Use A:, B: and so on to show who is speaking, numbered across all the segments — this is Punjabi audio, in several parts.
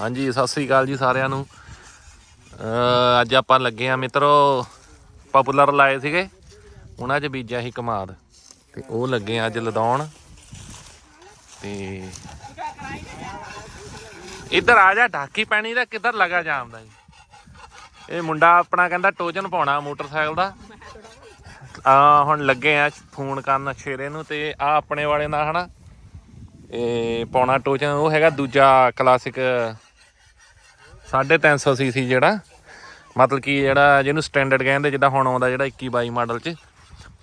A: ਹਾਂਜੀ, ਸਤਿ ਸ੍ਰੀ ਅਕਾਲ ਜੀ ਸਾਰਿਆਂ ਨੂੰ। ਅੱਜ ਆਪਾਂ ਲੱਗੇ ਆ ਮਿੱਤਰੋ ਪਪੂਲਰ ਲਾਏ ਸੀਗੇ। ਉਹਨਾਂ 'ਚ ਬੀਜਿਆ ਸੀ ਕਮਾਦ। ਤੇ ਉਹ ਲੱਗੇ ਆ ਅੱਜ ਲਦਾਉਣ। ਤੇ ਇੱਧਰ ਆ ਜਾ, ਢਾਕੀ ਪੈਣੀ ਦਾ ਕਿੱਧਰ ਲਗਾ ਜਾਮਦਾ ਜੀ। ਇਹ ਮੁੰਡਾ ਆਪਣਾ ਕਹਿੰਦਾ ਟੋਜਨ ਪਾਉਣਾ ਮੋਟਰਸਾਈਕਲ ਦਾ। ਆ ਹੁਣ ਲੱਗੇ ਆ ਫੋਨ ਕਰਨ ਸ਼ੇਰੇ ਨੂੰ ਤੇ ਆ ਆਪਣੇ ਵਾਲੇ ਨਾਲ ਹਨਾ, ਇਹ ਪਾਉਣਾ ਟੋਚਨ ਉਹ ਹੈਗਾ ਦੂਜਾ ਕਲਾਸਿਕ 350 ਸੀਸੀ ਜਿਹੜਾ ਮਤਲਬ ਕਿ ਜਿਹੜਾ ਜਿਹਨੂੰ ਸਟੈਂਡਰਡ ਕਹਿੰਦੇ ਜਿੱਦਾਂ ਹੁਣ ਆਉਂਦਾ ਜਿਹੜਾ 21 22 ਮਾਡਲ 'ਚ।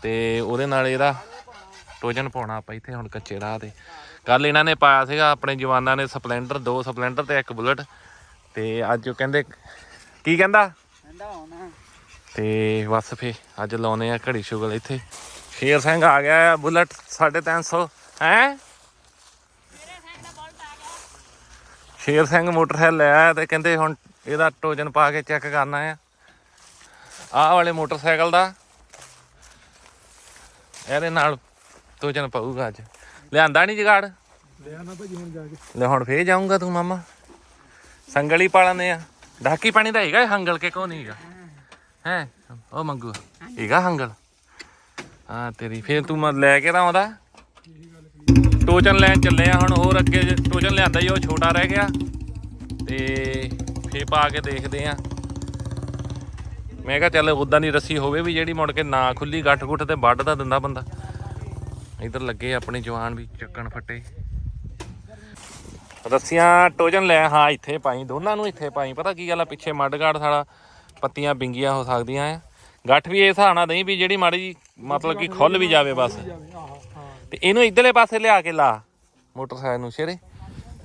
A: ਤੇ ਉਹਦੇ ਨਾਲ ਇਹਦਾ ਟੋਜਨ ਪਾਉਣਾ ਆਪਾਂ ਇੱਥੇ ਹੁਣ ਕੱਚੇ ਰਾਹ ਤੇ। ਕੱਲ ਇਹਨਾਂ ਨੇ ਪਾਇਆ ਸੀਗਾ ਆਪਣੇ ਜਵਾਨਾਂ ਨੇ ਸਪਲੈਂਡਰ ਦੋ ਸਪਲੈਂਡਰ ਤੇ ਇੱਕ ਬੁਲਟ। ਤੇ ਅੱਜ ਉਹ ਕਹਿੰਦੇ ਕੀ ਕਹਿੰਦਾ?
B: ਠੰਡਾ ਹੋਣਾ।
A: ਤੇ ਬਸ ਫੇ ਅੱਜ ਲਾਉਨੇ ਆ ਘੜੀ ਸ਼ੁਗਲ ਇੱਥੇ। ਸ਼ੇਰ ਸਿੰਘ ਆ ਗਿਆ ਬੁਲਟ 350 ਹੈ? ਸ਼ੇਰ ਸਿੰਘ ਮੋਟਰਸਾਈਕਲ ਲੈ ਆਇਆ ਤੇ ਕਹਿੰਦੇ ਹੁਣ ਇਹਦਾ ਟੋਜਨ ਪਾ ਕੇ ਚੈੱਕ ਕਰਨਾ ਆ। ਆਹ ਵਾਲੇ ਮੋਟਰਸਾਈਕਲ ਦਾ। ਇਹਦੇ ਨਾਲ ਟੋਜਨ ਪਾਊਗਾ ਅੱਜ। ਲਿਆਂਦਾ ਨਹੀਂ ਜਗਾੜ?
B: ਲਿਆ ਨਾ ਭਾਜੀ ਹੁਣ ਜਾ ਕੇ।
A: ਲੈ ਹੁਣ ਫੇਰ ਜਾਊਂਗਾ ਤੂੰ ਮਾਮਾ। ਸੰਗਲੀ ਪਾਲਨੇ ਆ। ਢਾਕੀ ਪਾਣੀ ਦਾ ਹੈਗਾ ਹੰਗਲ ਕੇ ਕੋ ਨਹੀਂ ਹੈਗਾ? ਹੈ? ਉਹ ਮੰਗੂ। ਹੈਗਾ ਹੰਗਲ? ਹਾਂ ਤੇਰੀ। ਫੇਰ ਤੂੰ ਮੈਂ ਲੈ ਕੇ ਤਾਂ ਆਉਂਦਾ। ਟੋਚਨ ਲੈਣ ਚੱਲੇ ਆ ਹੁਣ, ਹੋਰ ਅੱਗੇ ਜੇ ਟੋਚਨ ਲਿਆਂਦਾ ਹੀ, ਉਹ ਛੋਟਾ ਰਹਿ ਗਿਆ। ਤੇ ਫੇਰ ਪਾ ਕੇ ਦੇਖਦੇ ਆ। ਮੈਂ ਕਿਹਾ ਚੱਲ ਉਦਾਂ ਦੀ ਰੱਸੀ ਹੋਵੇ ਵੀ ਜਿਹੜੀ ਮੁੜ ਕੇ ਨਾ ਖੁੱਲੀ, ਗੱਠ ਗੁੱਠ ਤੇ ਵੱਢ ਦਾ ਦਿੰਦਾ ਬੰਦਾ। ਇਧਰ ਲੱਗੇ ਆਪਣੇ ਜਵਾਨ ਵੀ ਚੱਕਣ ਫੱਟੇ। ਰੱਸੀਆਂ ਟੋਜਨ ਲੈ, ਹਾਂ, ਇੱਥੇ ਪਾਈ, ਦੋਨਾਂ ਨੂੰ ਇੱਥੇ ਪਾਈ। ਪਤਾ ਕੀ ਗੱਲ ਆ, ਪਿੱਛੇ ਮੱਡਗਾੜ ਸਾਲਾ ਪੱਤੀਆਂ ਬਿੰਗੀਆਂ ਹੋ ਸਕਦੀਆਂ ਆ। ਗੱਠ ਵੀ ਇਹ ਹਿਸਾਬ ਨਾਲ ਨਹੀਂ ਵੀ ਜਿਹੜੀ ਮਾੜੀ ਜੀ ਮਤਲਬ ਕਿ ਖੁੱਲ ਵੀ ਜਾਵੇ ਬਸ। ਤੇ ਇਹਨੂੰ ਇਧਰਲੇ ਪਾਸੇ ਲਿਆ ਕੇ ਲਾ ਮੋਟਰਸਾਈਕਲ ਨੂੰ ਸ਼ੇਰੇ।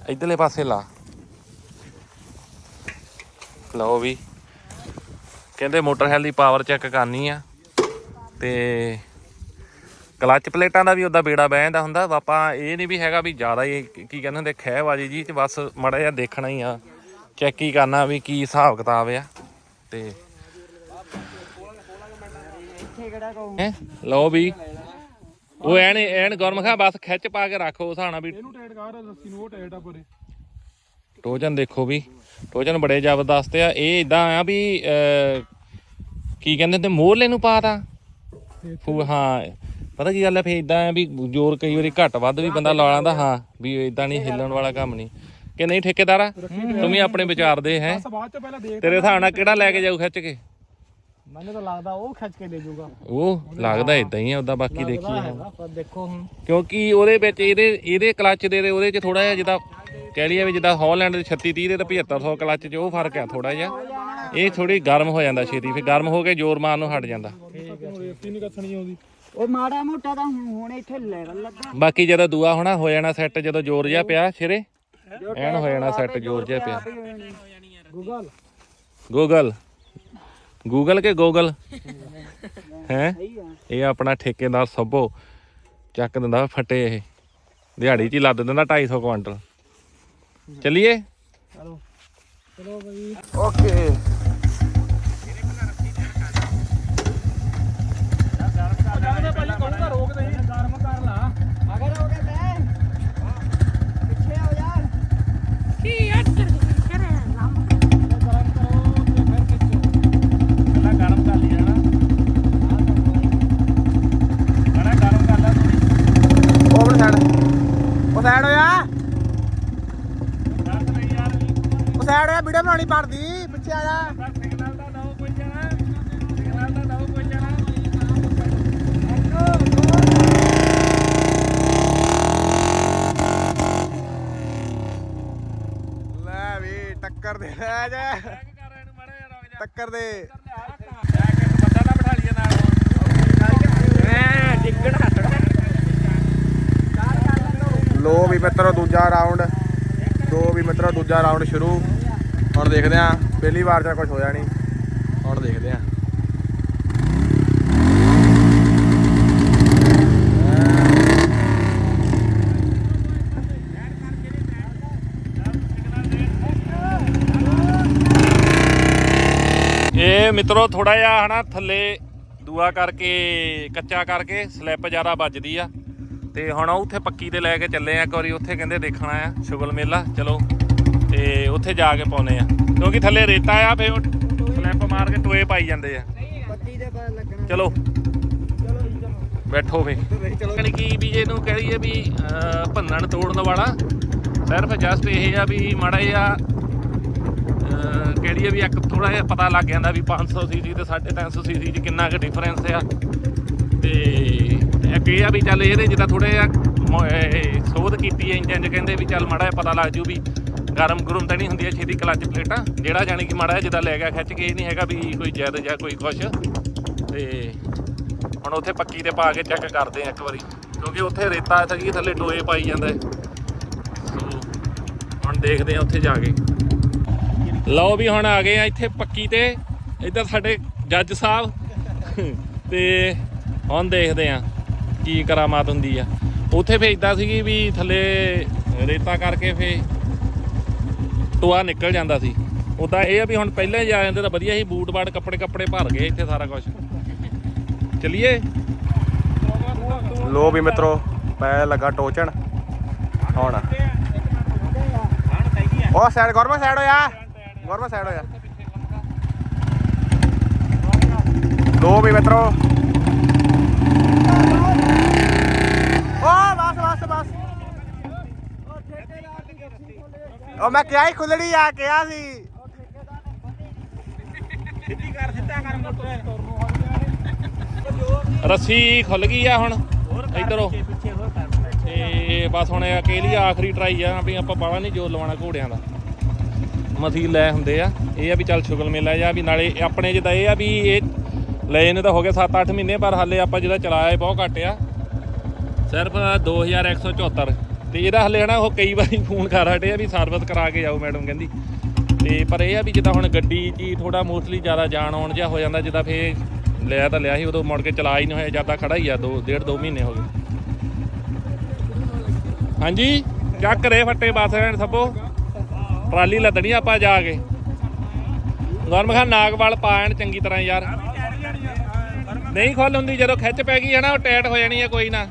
A: ਇਧਰਲੇ ਪਾਸੇ ਲਾ। ਲਓ ਵੀ। ਕਹਿੰਦੇ ਮੋਟਰਸਾਈਕਲ ਦੀ ਪਾਵਰ ਚੈੱਕ ਕਰਨੀ ਆ। ਤੇ ਕਲਚ ਪਲੇਟਾਂ ਦਾ ਵੀ ਉਹਦਾ ਬੇੜਾ ਬਹਿੰਦਾ ਹੁੰਦਾ। ਆਪਾਂ ਇਹ ਨਹੀਂ ਵੀ ਹੈਗਾ ਵੀ ਜ਼ਿਆਦਾ ਹੀ ਕੀ ਕਹਿੰਦੇ ਹੁੰਦੇ, ਖਹਿਬਾਜੀ ਜੀ, ਤੇ ਬਸ ਮੜਾ ਜਿਹਾ ਦੇਖਣਾ ਹੀ ਆ। ਚੈੱਕ ਹੀ ਕਰਨਾ ਵੀ ਕੀ ਹਿਸਾਬ ਕਿਤਾਬ ਆ। ਤੇ ਲਓ ਵੀ। ਉਹ ਐਨ ਐਨ ਗੁਰਮਖਾ ਬਸ ਖਿੱਚ ਪਾ ਕੇ ਰੱਖੋ ਸਾਣਾ ਵੀ
B: ਇਹਨੂੰ ਟਾਈਟ ਕਰ ਰੱਸੀ ਨੂੰ ਉਹ ਟਾਈਟ ਆ ਪਰੇ।
A: ਟੋਜਨ ਦੇਖੋ ਵੀ ਟੋਜਨ ਬੜੇ ਜ਼ਬਰਦਸਤ ਆ। ਇਹ ਇਦਾਂ ਆ ਵੀ ਕੀ ਕਹਿੰਦੇ ਹੁੰਦੇ ਮੋਹਰਲੇ ਨੂੰ ਪਾਤਾ ਫੂ ਹਾਂ ਪਤਾ ਕੀ ਗੱਲ ਹੈ ਫੇ ਇਦਾਂ ਆ ਵੀ ਜ਼ੋਰ ਕਈ ਵਾਰੀ ਘੱਟ ਵੱਧ ਵੀ ਬੰਦਾ ਲਾ ਲੈਂਦਾ ਹਾਂ ਵੀ ਇਦਾਂ ਨਹੀਂ ਹਿੱਲਣ ਵਾਲਾ ਕੰਮ ਨਹੀਂ। ਕਿ ਨਹੀਂ ਠੇਕੇਦਾਰਾ ਤੂੰ ਵੀ ਆਪਣੇ ਵਿਚਾਰ ਦੇ ਹੈ? ਤੇਰੇ ਹਿਸਾਬ ਨਾਲ ਕਿਹੜਾ ਲੈ ਕੇ ਜਾਊ ਖਿੱਚ ਕੇ?
B: ਮੈਨੂੰ ਤਾਂ ਲੱਗਦਾ ਉਹ ਖਿੱਚ ਕੇ ਲੈ ਜਾਊਗਾ
A: ਉਹ ਲੱਗਦਾ ਇਦਾਂ ਹੀ ਆ ਉਦਾਂ ਬਾਕੀ ਦੇਖੀਏ
B: ਹੈਗਾ ਪਰ ਦੇਖੋ ਹੁਣ।
A: ਕਿਉਂਕਿ ਉਹਦੇ ਵਿੱਚ ਇਹਦੇ ਇਹਦੇ ਕਲੱਚ ਦੇ ਤੇ ਉਹਦੇ ਚ ਥੋੜਾ ਜਿਹਾ ਜਿੱਦਾਂ ਕਹਿ ਲਈਏ ਵੀ ਜਿੱਦਾਂ ਹਾਲੈਂਡ ਦੇ 36 30 ਦੇ ਤੇ 7500 ਕਲੱਚ ਚ ਉਹ ਫ਼ਰਕ ਆ ਥੋੜਾ ਜਿਹਾ। ਇਹ ਥੋੜੀ ਗਰਮ ਹੋ ਜਾਂਦਾ ਛੇਤੀ ਫਿਰ ਗਰਮ ਹੋ ਕੇ ਜ਼ੋਰ ਮਾਰਨ ਨੂੰ ਹਟ ਜਾਂਦਾ।
B: ਉਹ ਮਾੜਾ ਮੋਟਾ ਤਾਂ ਹੁਣ ਹੁਣ ਇੱਥੇ ਲੈਵਲ ਲੱਗਾ।
A: ਬਾਕੀ ਜਦੋਂ ਦੂਆ ਹੋਣਾ ਹੋ ਜਾਣਾ ਸੈੱਟ ਜਦੋਂ ਜ਼ੋਰ ਜਿਹਾ ਪਿਆ ਸਿਰੇ ਐਨ ਹੋ ਜਾਣਾ ਸੈੱਟ ਜ਼ੋਰ ਜਿਹਾ ਪਿਆ
B: ਗੂਗਲ।
A: ਗੂਗਲ। ਗੂਗਲ ਕੇ ਗੂਗਲ? ਹੈ? ਇਹ ਆਪਣਾ ਠੇਕੇਦਾਰ ਸਭੋ ਚੱਕ ਦਿੰਦਾ ਫੱਟੇ ਇਹ। ਦਿਹਾੜੀ 'ਚ ਹੀ ਲੱਦ ਦਿੰਦਾ 250 ਕੁਆਂਟਲ। ਚੱਲੀਏ?
B: ਚਲੋ। ਚਲੋ ਬਈ।
A: ਓਕੇ
B: ਜਾਂਦੇ ਭਾਈ ਕਹੂੰਗਾ ਰੋਕ ਦੇ ਗਰਮ ਕਰ ਲਾ ਅਗਰ ਹੋ ਗਿਆ ਤੇ ਪਿੱਛੇ ਹੋ ਯਾਰ ਗਰਮ ਕਰੋ ਤੇ ਫਿਰ ਖਿੱਚੋ
A: ਪਹਿਲਾਂ ਗਰਮ ਕਰ ਲਈ ਜਾਣਾ ਬੜਾ ਗਰਮ ਕਰ ਲੈ ਥੋੜੀ
B: ਉਹ ਸਾਈਡ ਉਹ ਸਾਈਡ ਹੋਇਆ
A: ਦਰਦ ਨਹੀਂ ਯਾਰ
B: ਉਹ ਸਾਈਡ ਹੋਇਆ ਵੀਡੀਓ ਬਣਾਉਣੀ ਪੜਦੀ ਪਿੱਛੇ ਆ ਜਾ।
A: ਸਿਗਨਲ ਦਾ ਲਾਓ ਕੋਈ ਜਾਣਾ ਸਿਗਨਲ ਦਾ ਲਾਓ ਕੋਈ ਜਾਣਾ
B: ਲੈ ਵੀ, ਟੱਕਰ ਦੇ ਲੈ ਜਾ। ਟੱਕਰ ਦੇ। ਲੋ ਵੀ ਮਿੱਤਰੋ, ਦੂਜਾ ਰਾਉਂਡ ਦੋ ਵੀ ਮਿੱਤਰੋ, ਦੂਜਾ ਰਾਉਂਡ ਸ਼ੁਰੂ। ਹੁਣ ਦੇਖਦੇ ਆਂ ਪਹਿਲੀ ਵਾਰ ਤਾਂ ਕੁਝ ਹੋਇਆ ਨਹੀਂ ਹੁਣ ਦੇਖਦੇ ਆਂ
A: ਇਹ ਮਿੱਤਰੋ ਥੋੜਾ ਜਿਹਾ ਹਨਾ, ਥੱਲੇ ਦੂਆ ਕਰਕੇ, ਕੱਚਾ ਕਰਕੇ ਸਲਿੱਪ ਜ਼ਿਆਦਾ ਵੱਜਦੀ ਆ। ਤੇ ਹੁਣ ਉੱਥੇ ਪੱਕੀ ਤੇ ਲੈ ਕੇ ਚੱਲੇ ਆ, ਇੱਕ ਵਾਰੀ ਉੱਥੇ ਕਹਿੰਦੇ ਦੇਖਣਾ ਆ, ਸ਼ੁਗਲ ਮੇਲਾ। ਚਲੋ। ਤੇ ਉੱਥੇ ਜਾ ਕੇ ਪਾਉਨੇ ਆ। ਕਿਉਂਕਿ ਥੱਲੇ ਰੇਤਾ ਆ ਫੇ ਸਲੈਪ ਮਾਰ ਕੇ ਟੋਏ ਪਾਈ ਜਾਂਦੇ ਆ।
C: ਪੱਤੀ ਦੇ ਪਤਾ ਲੱਗਣਾ।
A: ਚਲੋ। ਬੈਠੋ ਫੇ
C: ਚਲੋ।
A: ਯਾਨੀ ਕਿ ਵੀ ਜੇ ਨੂੰ ਕਹੀਏ ਵੀ ਭੰਨਣ ਤੋੜਨ ਵਾਲਾ ਸਿਰਫ ਜਸਟ ਇਹ ਆ ਵੀ ਮਾੜਾ ਜਿਹਾ ਅਹ, ਕਹੀਏ ਵੀ ਇੱਕ ਥੋੜਾ ਜਿਹਾ ਪਤਾ ਲੱਗ ਜਾਂਦਾ ਵੀ 500 ਸੀਸੀ ਤੇ 350 ਸੀਸੀ ਚ ਕਿੰਨਾ ਕੁ ਡਿਫਰੈਂਸ ਆ। ਤੇ ਇੱਕ ਇਹ ਆ ਵੀ ਚੱਲ ਇਹਦੇ ਜਿੱਦਾਂ ਥੋੜਾ ਜਿਹਾ ਸੋਧ ਕੀਤੀ ਹੈ ਇੰਜਨ ਚ ਕਹਿੰਦੇ ਵੀ ਚੱਲ ਮਾੜਾ ਜਿਹਾ ਪਤਾ ਲੱਗ ਜੂ ਵੀ ਗਰਮ ਗੁਰਮ ਤਾਂ ਨਹੀਂ ਹੁੰਦੀਆਂ ਛੇਤੀ ਕਲੱਚ ਪਲੇਟਾਂ। ਜਿਹੜਾ ਜਾਣੀ ਕਿ ਮਾੜਾ ਜਿਹਾ ਜਿੱਦਾਂ ਲੈ ਗਿਆ ਖਿੱਚ ਕੇ, ਇਹ ਨਹੀਂ ਹੈਗਾ ਵੀ ਕੋਈ ਜੈਦ ਜਾਂ ਕੋਈ ਕੁਛ। ਤੇ ਹੁਣ ਉੱਥੇ ਪੱਕੀ ਤੇ ਪਾ ਕੇ ਚੈੱਕ ਕਰਦੇ ਆ ਇੱਕ ਵਾਰੀ। ਕਿਉਂਕਿ ਉੱਥੇ ਰੇਤਾ ਸੀਗੀ ਥੱਲੇ ਟੋਏ ਪਾਈ ਜਾਂਦਾ। ਸੋ, ਹੁਣ ਦੇਖਦੇ ਆ ਉੱਥੇ ਜਾ ਕੇ। ਲਓ ਵੀ ਹੁਣ ਆ ਗਏ ਆ ਇੱਥੇ ਪੱਕੀ ਤੇ। ਇੱਧਰ ਸਾਡੇ ਜੱਜ ਸਾਹਿਬ। ਤੇ ਹੁਣ ਦੇਖਦੇ ਆ ਕੀ ਕਰਾਮਾਤ ਹੁੰਦੀ ਆ। ਉੱਥੇ ਫੇ ਇਦਾਂ ਸੀਗੀ ਵੀ ਥੱਲੇ ਰੇਤਾ ਕਰਕੇ ਫੇ ਟੋਆ ਨਿਕਲ ਜਾਂਦਾ ਸੀ। ਉਦਾਂ ਇਹ ਆ ਵੀ ਹੁਣ ਪਹਿਲਾਂ ਹੀ ਆ ਜਾਂਦੇ ਤਾਂ ਵਧੀਆ ਸੀ, ਬੂਟ ਬਾਟ ਕੱਪੜੇ ਕੱਪੜੇ ਭਰ ਗਏ ਇੱਥੇ ਸਾਰਾ ਕੁਝ ਚਲਿਏ?
B: ਲੋ ਵੀ ਮਿੱਤਰੋ ਪੈ ਲੱਗਾ ਟੋਚਣ। ਹੁਣ। ਉਹ ਸਾਈਡ ਗੌਰਮੈਂਟ ਸਾਈਡ ਹੋਇਆ। ਗੌਰਮੈਂਟ ਸਾਈਡ ਹੋਇਆ। ਲੋ ਵੀ ਮਿੱਤਰੋ ਓ ਬਸ ਬਸ ਬਸ ਉਹ ਮੈਂ ਕਿਹਾ ਹੀ ਖੁੱਲੜੀ ਆ, ਕਿਹਾ ਸੀ।
C: ਸਿੱਧੀ ਕਰ ਸਿੱਧਾ ਕਰ ਮੋਟਰ
A: ਰੱਸੀ ਖੁੱਲ ਗਈ ਆ ਹੁਣ। ਇਧਰੋਂ। ਤੇ ਬਸ ਹੁਣ ਇਹ ਅਕੇਲੀ ਆਖਰੀ ਟਰਾਈ ਆ ਵੀ ਆਪਾਂ ਬਾਹਲਾ ਨਹੀਂ ਜੋਰ ਲਵਾਉਣਾ ਘੋੜਿਆਂ ਦਾ। ਮਥੀ ਲੈ ਹੁੰਦੇ ਆ। ਇਹ ਆ ਵੀ ਚੱਲ ਸ਼ੁਗਲ ਮੇਲਾ ਜਾਂ ਵੀ ਨਾਲੇ ਆਪਣੇ ਜਿੱਦਾਂ ਇਹ ਆ ਵੀ ਇਹ ਲਏ ਨੇ ਤਾਂ ਹੋ ਗਏ 7-8 ਮਹੀਨੇ, ਪਰ ਹਾਲੇ ਆਪਾਂ ਜਿਹੜਾ ਚਲਾਇਆ ਬਹੁਤ ਘੱਟ ਆ। ਸਿਰਫ 2174 ਤੇ ਇਹਦਾ ਹਲੇ ਹਨਾ ਉਹ ਕਈ ਵਾਰੀ ਫੋਨ ਕਰ ਹਟੇ ਆ ਵੀ ਸਰਵਿਸ ਕਰਾ ਕੇ ਜਾਓ ਮੈਡਮ ਕਹਿੰਦੀ। ਤੇ ਪਰ ਇਹ ਆ ਵੀ ਜਿੱਦਾਂ ਹੁਣ ਗੱਡੀ 'ਚ ਹੀ ਥੋੜਾ ਮੋਸਟਲੀ ਜ਼ਿਆਦਾ ਜਾਣ ਆਉਣ ਜਿਹਾ ਹੋ ਜਾਂਦਾ, ਜਿੱਦਾਂ ਫੇ ਲਿਆ ਤਾਂ ਲਿਆ ਸੀ, ਉਦੋਂ ਮੁੜ ਕੇ ਚਲਾ ਹੀ ਨਹੀਂ ਹੋਇਆ, ਜ਼ਿਆਦਾ ਖੜਾ ਹੀ ਆ, ਦੋ, ਡੇਢ ਦੋ ਮਹੀਨੇ ਹੋ ਗਏ। ਹਾਂਜੀ, ਚੱਕ ਰੇ ਫੱਟੇ ਬਸ ਐਨ ਸਭੋ ਟਰਾਲੀ ਲੱਦਣੀ ਆਪਾਂ ਜਾ ਕੇ। ਗਰਮ ਖਾਨ ਨਾਗਵਾਲ ਪਾਣ ਚੰਗੀ ਤਰ੍ਹਾਂ ਯਾਰ। ਨਹੀਂ ਖੁੱਲ ਹੁੰਦੀ, ਜਦੋਂ ਖਿੱਚ ਪੈ ਗਈ ਹੈ ਨਾ, ਉਹ ਟਾਈਟ ਹੋ ਜਾਣੀ ਹੈ, ਕੋਈ ਨਾ।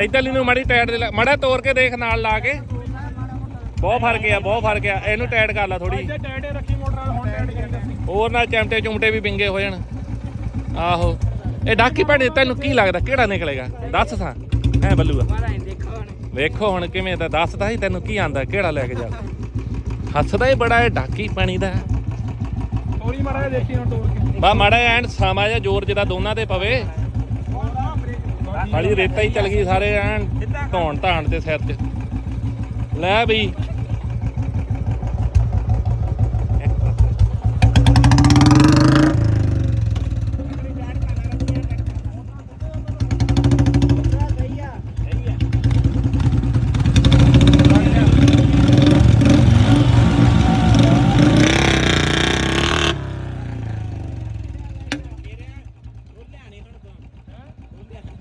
A: ਇਧਰਲੀ ਨੂੰ ਮੜੀ ਟਾਈਟ ਦੇ ਮੜਾ ਤੋੜ ਕੇ ਦੇਖ ਨਾਲ ਲਾ ਕੇ। ਬਹੁਤ ਫ਼ਰਕ ਆ ਬਹੁਤ ਫ਼ਰਕ ਆ। ਇਹਨੂੰ ਟਾਈਟ ਕਰ ਲਾ ਥੋੜੀ
C: ਟੈਡੇ ਰੱਖੀ ਮੋਟਰ ਹੁਣ ਟੈਡ ਕਰਦੇ
A: ਹੋਰ ਨਾਲ ਚਮਟੇ ਚੁਮਟੇ ਵੀ ਵਿੰਗੇ ਹੋ ਜਾਣ। ਆਹੋ। ਇਹ ਡਾਕੀ ਭੈਣੇ ਤੈਨੂੰ ਕੀ ਲੱਗਦਾ ਕਿਹੜਾ ਨਿਕਲੇਗਾ? ਦੱਸ ਸਾਂ ਐ ਬੱਲੂਆ
C: ਮਾਰਾ ਦੇਖੋ ਹੁਣ।
A: ਵੇਖੋ ਹੁਣ ਕਿਵੇਂ ਦਾ ਦੱਸਦਾ ਸੀ ਤੈਨੂੰ ਕੀ ਆਂਦਾ ਕਿਹੜਾ ਲੈ ਕੇ ਜਾ। ਹੱਸਦਾ ਹੀ ਬੜਾ ਇਹ ਡਾਕੀ ਪਾਣੀ ਦਾ।
C: ਥੋੜੀ ਮਾਰਾ ਦੇਖੀ ਹੁਣ ਤੋੜ ਕੇ।
A: ਬਾ ਮਾੜਾ ਐਨ ਸਾਮਾ ਜਿਹਾ ਜ਼ੋਰ ਜਿਹਦਾ ਦੋਨਾਂ ਤੇ ਪਵੇ। ਹਾਲੀ ਰੇਤਾ ਹੀ ਚਲ ਗਈ ਸਾਰੇ ਐਨ ਧੌਣ ਧਾਣ ਤੇ ਸਿਰ 'ਚ ਲੈ ਬਈ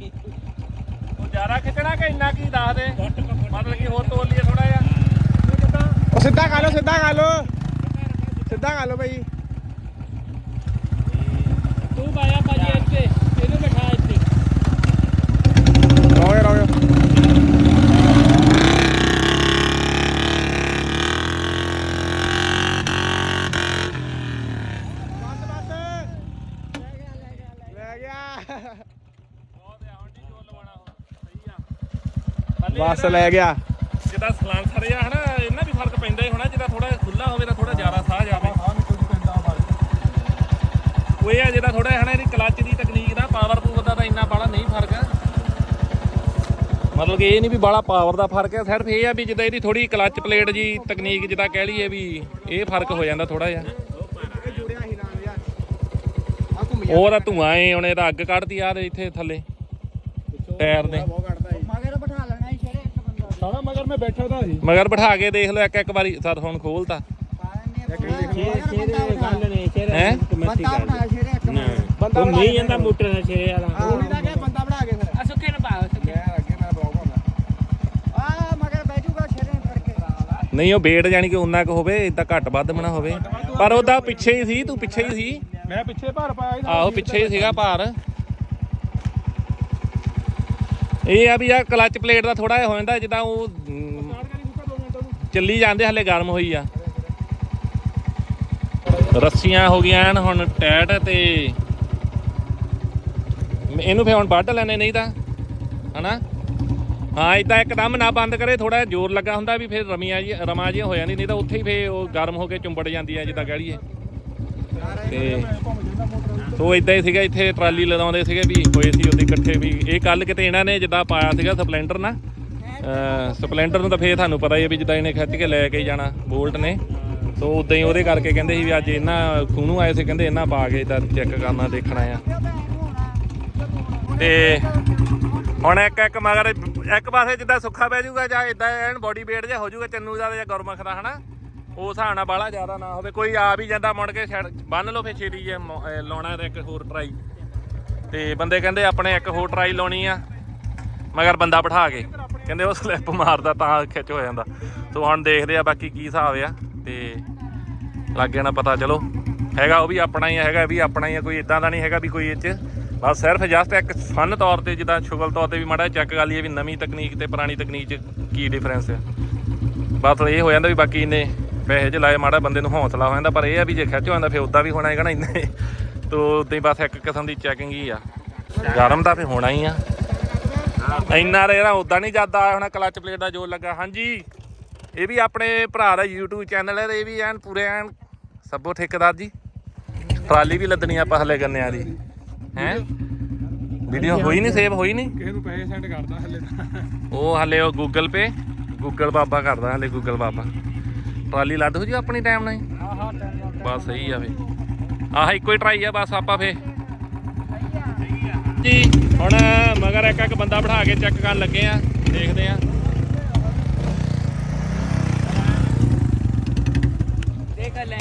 A: ਉਹ ਜ਼ਿਆਦਾ ਖਿੱਚਣਾ ਕਿ ਇੰਨਾ ਕੀ ਦੱਸ ਦੇ ਮਤਲਬ ਕਿ ਹੋਰ ਤੋਲ ਲਈਏ ਥੋੜਾ ਜਿਹਾ
B: ਉਹ ਸਿੱਧਾ ਕਰ ਲਓ ਸਿੱਧਾ ਕਰ ਲਓ ਸਿੱਧਾ ਕਰ ਲਓ ਭਾਈ
C: ਤੂੰ ਪਾਇਆ ਭਾਜੀ ਇੱਥੇ ਇਹਨੂੰ ਬਿਠਾ ਇੱਥੇ।
B: ਲੈ ਗਿਆ ਬਸ ਲੈ ਗਿਆ।
A: ਜਿੱਦਾਂ ਸਲਾਂਸਰ ਜਿਹਾ ਹਨਾ ਇਹਨਾਂ ਵੀ ਫ਼ਰਕ ਪੈਂਦਾ ਹੀ ਹੋਣਾ ਜਿੱਦਾਂ ਥੋੜਾ ਖੁੱਲਾ ਹੋਵੇ ਤਾਂ ਥੋੜਾ ਜ਼ਿਆਦਾ ਸਾਹ ਜਾਵੇ ਉਹ ਇਹ ਆ ਜਿਹੜਾ ਥੋੜਾ ਹਨਾ ਇਹਦੀ ਕਲੱਚ ਦੀ ਤਕਨੀਕ ਦਾ ਪਾਵਰ ਪੂਵਰ ਦਾ ਤਾਂ ਇੰਨਾ ਬਾਲਾ ਨਹੀਂ ਫ਼ਰਕ। ਹੈ ਮਤਲਬ ਕਿ ਇਹ ਨਹੀਂ ਵੀ ਬਾਲਾ ਪਾਵਰ ਦਾ ਫ਼ਰਕ ਹੈ ਸਿਰਫ ਇਹ ਆ ਵੀ ਜਿੱਦਾਂ ਇਹਦੀ ਥੋੜੀ ਕਲੱਚ ਪਲੇਟ ਜੀ ਤਕਨੀਕ ਜਿੱਦਾਂ ਕਹਿ ਲਈਏ ਵੀ ਇਹ ਫ਼ਰਕ ਹੋ ਜਾਂਦਾ ਥੋੜਾ ਜਿਹਾ।
B: ਆ
A: ਉਹ ਤਾਂ ਧੂਆਂ ਏ ਹੁਣ ਇਹਦਾ ਅੱਗ ਕੱਢਦੀ ਆ ਤੇ ਇੱਥੇ ਥੱਲੇ ਟਾਇਰ ਦੇ।
B: ਜੀ
C: ਮਗਰ ਬਿਠਾ ਲੈਣਾ ਹੀ ਸ਼ਰੇ ਇੱਕ ਬੰਦਾ
D: ਸਾਰਾ ਮਗਰ ਮੈਂ ਬੈਠਾ ਤਾਂ ਸੀ।
A: ਮਗਰ ਬਿਠਾ ਕੇ ਦੇਖ ਲਓ ਇੱਕ ਇੱਕ ਵਾਰੀ ਸਰ ਹੁਣ ਖੋਲਤਾ।
C: ਸ਼ੇਰੇ ਗੱਲ
B: ਬੰਦਾ
D: ਉਹ ਨਹੀਂ ਜਾਂਦਾ ਮੋਟਰ ਦਾ ਛੇਰੇ ਵਾਲਾ।
B: ਉਹਨੇ ਤਾਂ ਕਿਹਾ ਬੰਦਾ ਬਣਾ ਕੇ ਫਿਰ।
C: ਆ ਸੁੱਕੇ ਨੂੰ ਪਾਓ ਸੁੱਕੇ।
B: ਮੈਂ ਅੱਗੇ ਮੈਂ ਬਲੌਗ ਹੁੰਦਾ।
C: ਆ ਮਗਰ ਬੈਠੂਗਾ ਸ਼ੇਰੇ ਫੜ ਕੇ।
A: ਨਹੀਂ ਉਹ ਵੇਟ ਜਾਨੀ ਕਿ ਉਨਾ ਕੁ ਹੋਵੇ ਇਦਾਂ ਘੱਟ ਵੱਧ ਬਣਾ ਹੋਵੇ। ਪਰ ਉਹਦਾ ਪਿੱਛੇ ਹੀ ਸੀ ਤੂੰ ਪਿੱਛੇ ਹੀ ਸੀ।
D: ਮੈਂ ਪਿੱਛੇ ਭਾਰ ਪਾਇਆ ਸੀ
A: ਆਹੋ ਪਿੱਛੇ ਹੀ ਸੀਗਾ ਭਾਰ। ਇਹ ਆ ਵੀ ਯਾਰ ਕਲੱਚ ਪਲੇਟ ਦਾ ਥੋੜਾ ਜਿਹਾ ਹੋ ਜਾਂਦਾ ਜਿੱਦਾਂ ਉਹ ਚੱਲੀ ਜਾਂਦੇ ਹਲੇ ਗਰਮ ਹੋਈ ਆ। ਰੱਸੀਆਂ ਹੋ ਗਈਆਂ ਹੁਣ ਟੈਟ ਤੇ ਇਹਨੂੰ ਫੇ ਹੁਣ ਵੱਢ ਲੈਣੇ ਨਹੀਂ ਤਾਂ, ਹਨਾ? ਹਾਂ ਇਦਾਂ ਇੱਕਦਮ ਨਾ ਬੰਦ ਕਰੇ ਥੋੜਾ ਜ਼ੋਰ ਲੱਗਾ ਹੁੰਦਾ ਵੀ ਫਿਰ ਰਮੀਆਂ ਜੀ, ਰਮਾ ਜੀ ਹੋ ਜਾਂਦੀ ਨਹੀਂ ਤਾਂ ਉੱਥੇ ਹੀ ਫੇ ਉਹ ਗਰਮ ਹੋ ਕੇ ਚੁੰਬੜ ਜਾਂਦੀ ਆ ਜਿੱਦਾਂ ਕਹਿ ਲਈਏ। ਤੇ ਸੋ ਇਦਾਂ ਹੀ ਸੀਗਾ, ਇੱਥੇ ਟਰਾਲੀ ਲਗਾਉਂਦੇ ਸੀਗੇ ਵੀ ਹੋਏ ਸੀ ਉਹਦੇ ਇਕੱਠੇ ਵੀ, ਇਹ ਕੱਲ ਕਿਤੇ ਇਹਨਾਂ ਨੇ ਜਿੱਦਾਂ ਪਾਇਆ ਸੀਗਾ ਸਪਲੈਂਡਰ ਨਾ ਸਪਲੈਂਡਰ ਨੂੰ ਤਾਂ ਫੇਰ ਤੁਹਾਨੂੰ ਪਤਾ ਹੀ ਹੈ ਵੀ ਜਿੱਦਾਂ ਇਹਨੇ ਖਿੱਚ ਕੇ ਲੈ ਕੇ ਜਾਣਾ ਬੋਲਟ ਨੇ। ਸੋ ਉਦਾਂ ਹੀ ਉਹਦੇ ਕਰਕੇ ਕਹਿੰਦੇ ਸੀ ਵੀ ਅੱਜ ਇਹਨਾਂ ਖੂਨੂ ਆਏ ਸੀ, ਕਹਿੰਦੇ ਇਹਨਾਂ ਪਾ ਕੇ ਤਾਂ ਚੈੱਕ ਕਰਨਾ ਦੇਖਣਾ ਆ। ਤੇ ਹੁਣ ਇੱਕ ਇੱਕ ਮਗਰ ਇੱਕ ਪਾਸੇ ਜਿੱਦਾਂ ਸੁੱਖਾ ਪੈ ਜਾਊਗਾ ਜਾਂ ਇਦਾਂ ਐਨ ਬੋਡੀ weight ਜਿਹਾ ਹੋ ਜਾਊਗਾ, ਚੰਨੂ ਦਾ ਜਾਂ ਗੁਰਮੁਖ ਦਾ, ਹਨਾ? ਉਹ ਹਿਸਾਬ ਨਾਲ ਬਾਹਲਾ ਜ਼ਿਆਦਾ ਨਾ ਹੋਵੇ। ਕੋਈ ਆ ਵੀ ਜਾਂਦਾ ਮੁੜ ਕੇ ਛੱਡ- ਬੰਨ ਲਓ ਫੇ ਛੇਤੀ ਜੇ ਲਾਉਣਾ ਤੇ ਇੱਕ ਹੋਰ ਟਰਾਈ ਤੇ ਬੰਦੇ ਕਹਿੰਦੇ ਆਪਣੇ ਇੱਕ ਹੋਰ ਟਰਾਈ ਲਾਉਣੀ ਆ, ਮਗਰ ਬੰਦਾ ਬਿਠਾ ਕੇ। ਕਹਿੰਦੇ ਉਹ ਸਲਿੱਪ ਮਾਰਦਾ ਤਾਂ ਖਿੱਚ ਹੋ ਜਾਂਦਾ। ਸੋ ਹੁਣ ਦੇਖਦੇ ਆ ਬਾਕੀ ਕੀ ਹਿਸਾਬ ਆ, ਤੇ ਲੱਗ ਜਾਣਾ ਪਤਾ, ਚਲੋ। ਹੈਗਾ ਉਹ ਵੀ ਆਪਣਾ ਹੀ ਹੈਗਾ ਇਹ ਵੀ ਆਪਣਾ ਹੀ ਆ, ਕੋਈ ਇਦਾਂ ਦਾ ਨਹੀਂ ਹੈਗਾ ਵੀ ਕੋਈ ਇਹ ਚ। ਬਸ ਸਿਰਫ ਜਸਟ ਇੱਕ ਫਨ ਤੌਰ ਤੇ ਜਿੱਦਾਂ ਸ਼ੁਗਲ ਤੌਰ ਤੇ ਵੀ ਮਾੜਾ ਚੈੱਕ ਕਰ ਲਈਏ ਵੀ ਨਵੀਂ ਤਕਨੀਕ ਤੇ ਪੁਰਾਣੀ ਤਕਨੀਕ ਚ ਕੀ ਡਿਫਰੈਂਸ ਆ। ਬਸ ਇਹ ਹੋ ਜਾਂਦਾ ਵੀ ਬਾਕੀ ਇਹਨੇ ਪੈਸੇ ਚ ਲਾਏ ਮਾੜਾ ਬੰਦੇ ਨੂੰ ਹੌਸਲਾ ਹੋ ਜਾਂਦਾ, ਪਰ ਇਹ ਆ ਵੀ ਜੇ ਖਿੱਚ ਹੋ ਜਾਂਦਾ ਫਿਰ ਉਦਾਂ ਵੀ ਹੋਣਾ ਹੈਗਾ ਨਾ ਇੰਨੇ। ਤੋ ਉਦਾਂ ਹੀ ਬਸ ਇੱਕ ਕਿਸਮ ਦੀ ਚੈਕਿੰਗ ਹੀ ਆ। ਗਰਮ ਤਾਂ ਫਿਰ ਹੋਣਾ ਹੀ ਆ। ਇੰਨਾ ਰੇਰਾ ਉਦਾਂ ਨਹੀਂ ਜਾਂਦਾ ਹੁਣ ਕਲਚ ਪਲੇਟ ਦਾ ਜੋਰ ਲੱਗਾ। ਹਾਂਜੀ, ਇਹ ਵੀ ਆਪਣੇ ਭਰਾ ਦਾ YouTube ਚੈਨਲ ਹੈ ਇਹ ਵੀ ਐਨ ਪੂਰੇ ਐਨ ਸਭੋ ਠੇਕੇਦਾਰ ਜੀ। ਟਰਾਲੀ ਵੀ ਲੱਦਣੀ ਆਪਾਂ ਹਲੇ ਗੰਨਿਆਂ ਦੀ। ਹੈ? ਵੀਡੀਓ ਹੋਈ ਨਹੀਂ ਸੇਵ ਹੋਈ ਨਹੀਂ?
D: ਕਿਸੇ ਨੂੰ ਪੈਸੇ ਸੈਂਡ ਕਰਦਾ ਹਲੇ ਤਾਂ।
A: ਉਹ ਹਲੇ ਉਹ ਗੂਗਲ ਪੇ ਗੂਗਲ ਬਾਬਾ ਕਰਦਾ ਹਲੇ ਗੂਗਲ ਬਾਬਾ। ਟਰਾਲੀ ਲੱਦ ਹੋ ਜੀ ਆਪਣੀ ਟਾਈਮ ਨਾਲ ਹੀ?
C: ਆਹਾ ਟਾਈਮ
A: ਬਸ ਸਹੀ ਆ ਫੇ ਆਹ ਇੱਕੋ ਹੀ ਟਰਾਈ ਆ ਬਸ ਆਪਾਂ ਫੇ ਜੀ ਹੁਣ ਮਗਰ ਇੱਕ ਇੱਕ ਬੰਦਾ ਬਿਠਾ ਕੇ ਚੈੱਕ ਕਰਨ ਲੱਗੇ ਆ ਦੇਖਦੇ ਆ।
C: ਦੇਖ ਲੈ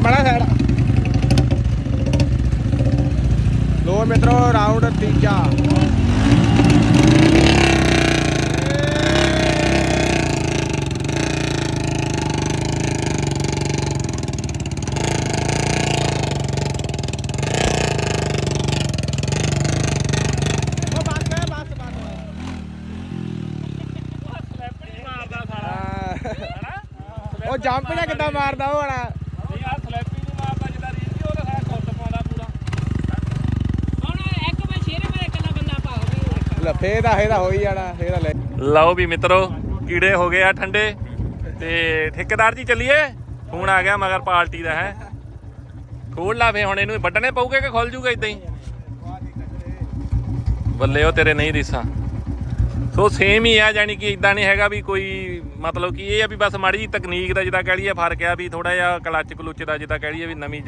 B: ਬੜਾ ਸਾਈਡ ਲੋ ਮਿੱਤਰੋ ਰਾਉਂਡ ਤੀਜਾ। ਉਹ ਜੰਪ ਨਾ ਕਿੱਦਾਂ ਮਾਰਦਾ ਉਹ ਵਾਲਾ
A: ਯਾਰ ਸਲੈਪੀ ਨਹੀਂ ਮਾਰਦਾ ਜਿੱਦਾਂ ਰੀਲ ਦੀ ਉਹਦਾ ਸਾਰਾ ਖੁੱਤ ਪਾਉਂਦਾ ਪੂਰਾ
C: ਹੁਣ ਇੱਕ ਮੈਂ ਸ਼ੇਰੇ ਮੇਰੇ ਕੱਲਾ ਬੰਦਾ ਪਾਉਂਦਾ
B: ਲਫੇ ਦਾ ਇਹਦਾ ਹੋਈ ਜਾਣਾ ਇਹਦਾ ਲੈ।
A: ਲਓ ਵੀ ਮਿੱਤਰੋ, ਕੀੜੇ ਹੋ ਗਏ ਆ ਠੰਡੇ। ਤੇ ਠੇਕੇਦਾਰ ਜੀ ਚੱਲੀਏ। ਫੋਨ ਆ ਗਿਆ ਮਗਰ ਪਾਰਟੀ ਦਾ ਹੈ। ਖੋਲ ਲਾ ਫੇ, ਹੁਣ ਇਹਨੂੰ ਵੱਢਣੇ ਪਊਗੇ ਕਿ ਖੁੱਲ ਜੂਗਾ ਇਦਾਂ ਹੀ? ਬੱਲੇ, ਉਹ ਤੇਰੇ ਨਹੀਂ ਦਿਸਾਂ। ਸੋ ਸੇਮ ਹੀ ਆ ਜਾਨੀ ਕਿ ਇਦਾਂ ਨਹੀਂ ਹੈਗਾ ਵੀ ਕੋਈ ਮਤਲਬ ਕਿ ਇਹ ਆ ਵੀ ਬਸ ਮਾੜੀ ਜੀ ਤਕਨੀਕ ਦਾ ਜਿੱਦਾਂ ਕਹਿ ਲਈਏ, ਫ਼ਰਕ ਆ ਵੀ ਥੋੜਾ ਜਿਹਾ ਕਲਚ ਕਲੁੱਚ ਦਾ ਜਿੱਦਾਂ ਕਹਿ ਲਈਏ ਵੀ ਨਵੀਂ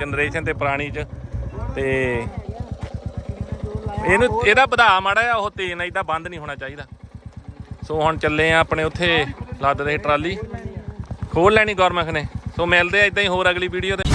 A: ਜਨਰੇਸ਼ਨ ਤੇ ਪੁਰਾਣੀ ਚ। ਤੇ ਇਹਨੂੰ ਇਹਦਾ ਵਧਾ ਮਾੜਾ ਆ ਉਹ ਤੇਜ਼ ਨਹੀਂ ਤਾਂ ਬੰਦ ਨਹੀਂ ਹੋਣਾ ਚਾਹੀਦਾ। ਸੋ ਹੁਣ ਚੱਲੇ ਆ ਆਪਣੇ ਉੱਥੇ ਲੱਦ ਦੇ ਟਰਾਲੀ। ਖੋਲ ਲੈਣੀ ਗੌਰਮਖ ਨੇ। ਸੋ ਮਿਲਦੇ ਆ ਇਦਾਂ ਹੀ ਹੋਰ ਅਗਲੀ ਵੀਡੀਓ ਤੇ